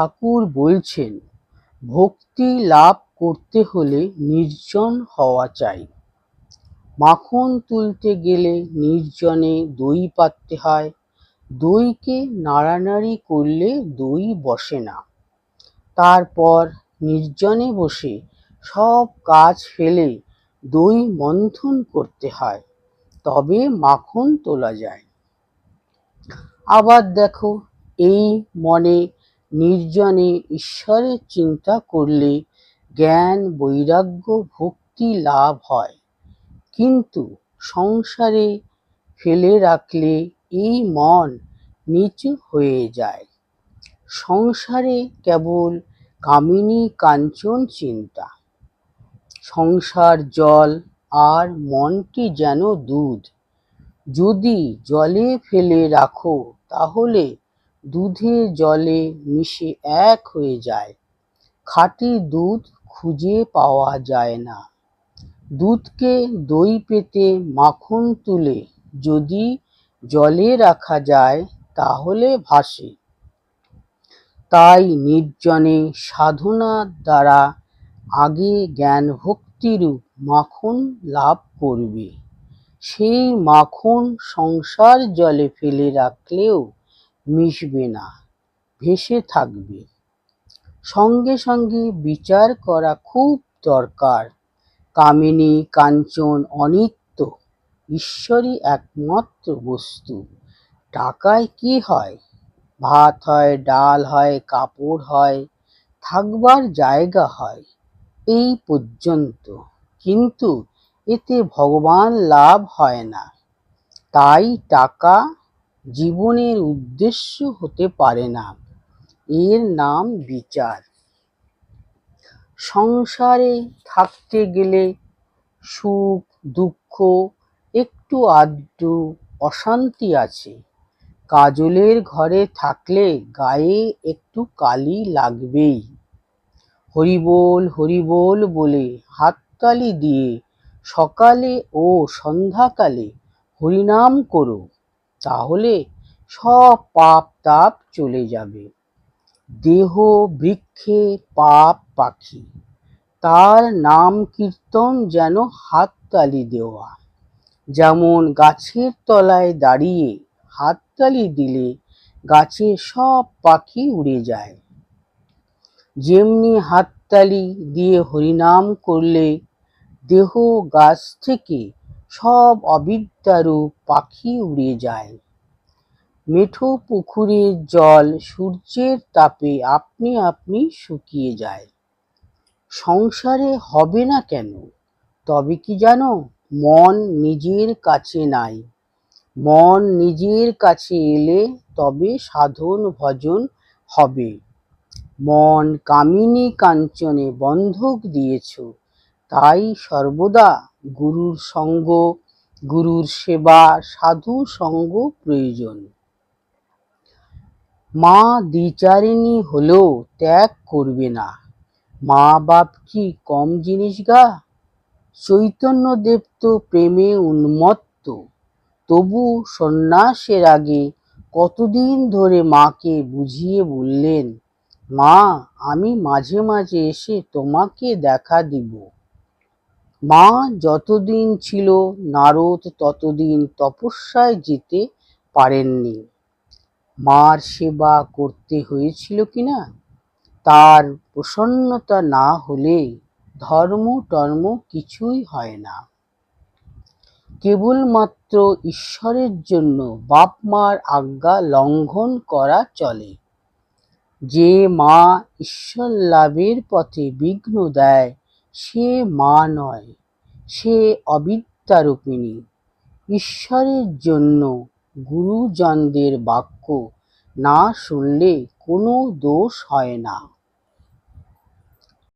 ঠাকুর বলছেন, ভক্তি লাভ করতে হলে নির্জন হওয়া চাই। মাখন তুলতে গেলে নির্জনে দই পাততে হয়। দইকে নাড়ানাড়ি করলে দই বসে না। তারপর নির্জনে বসে সব কাজ ফেলে দই মন্থন করতে হয়। তবে মাখন তোলা যায়। আবার দেখো, এই মনে নির্জনে ঈশ্বরের চিন্তা করলে জ্ঞান, বৈরাগ্য, ভক্তি লাভ হয়। কিন্তু সংসারে ফেলে রাখলে এই মন নিচু হয়ে যায়। সংসারে কেবল কামিনী কাঞ্চন চিন্তা। সংসার জল আর মনটি যেন দুধ। যদি জলে ফেলে রাখো তাহলে দুধে জলে মিশে এক হয়ে যায়। খাঁটি দুধ খুঁজে পাওয়া যায় না। দুধকে দই পেতে মাখন তুলে যদি জলে রাখা যায় তাহলে ভাসে। তাই নির্জনে সাধনার দ্বারা আগে জ্ঞান ভক্তিরূপ মাখন লাভ করবে। সেই মাখন সংসার জলে ফেলে রাখলেও মিশবে না, ভেসে থাকবে। সঙ্গে সঙ্গে বিচার করা খুব দরকার। কামিনী, কাঞ্চন, অনিত্য, ঈশ্বরই একমাত্র বস্তু। টাকায় কি হয়? ভাত হয়, ডাল হয়, কাপড় হয়, থাকবার জায়গা হয়, এই পর্যন্ত। কিন্তু এতে ভগবান লাভ হয় না। তাই টাকা জীবনের উদ্দেশ্য হতে পারে না। এর নাম বিচার। সংসারে থাকতে গেলে সুখ, দুঃখ, একটু আধটু অশান্তি আছে। কাজলের ঘরে থাকলে গায়ে একটু কালি লাগবেই। হরিবোল হরিবোল বলে হাততালি দিয়ে সকালে ও সন্ধ্যাকালে হরিনাম করো। তাহলে সব পাপ তাপ চলে যাবে। দেহ বৃক্ষে পাপ পাখি, তার নাম কীর্তন যেন হাততালি দেওয়া। যেমন গাছের তলায় দাঁড়িয়ে হাততালি দিলে গাছের সব পাখি উড়ে যায়। যেমনি হাততালি দিয়ে হরিনাম করলে দেহ গাছ থেকে সব অবিদ্যারূপ পাখি উড়ে যায়। মেঠো পুকুরের জল সূর্যের তাপে আপনি আপনি শুকিয়ে যায়। সংসারে হবে না কেন? তবে কি জানো, মন নিজের কাছে নাই। মন নিজের কাছে এলে তবে সাধন ভজন হবে। মন কামিনী কাঞ্চনে বন্ধক দিয়েছ, তাই সর্বদা গুরুর সঙ্গ, গুরুর সেবা, সাধু সঙ্গ প্রয়োজন। মা দ্বিচারিণী হলেও ত্যাগ করবে না। মা বাপ কি কম জিনিস গা? চৈতন্যদেব তো প্রেমে উন্মত্ত। তবু সন্ন্যাসের আগে কতদিন ধরে মাকে বুঝিয়ে বললেন, মা, আমি মাঝে মাঝে এসে তোমাকে দেখা দিব। মা যতদিন ছিল নারদ, ততদিন তপস্যায় যেতে পারেননি। মার সেবা করতে হয়েছিল কিনা, তার প্রসন্নতা না হলে ধর্ম টর্ম কিছুই হয় না। কেবলমাত্র ঈশ্বরের জন্য বাপ মার আজ্ঞা লঙ্ঘন করা চলে। যে মা ঈশ্বর লাভের পথে বিঘ্ন দেয় সে মা নয়, সে অবিদ্যারূপিণী ঈশ্বরের জন্য গুরুজনদের বাক্য না শুনলে কোনো দোষ হয় না।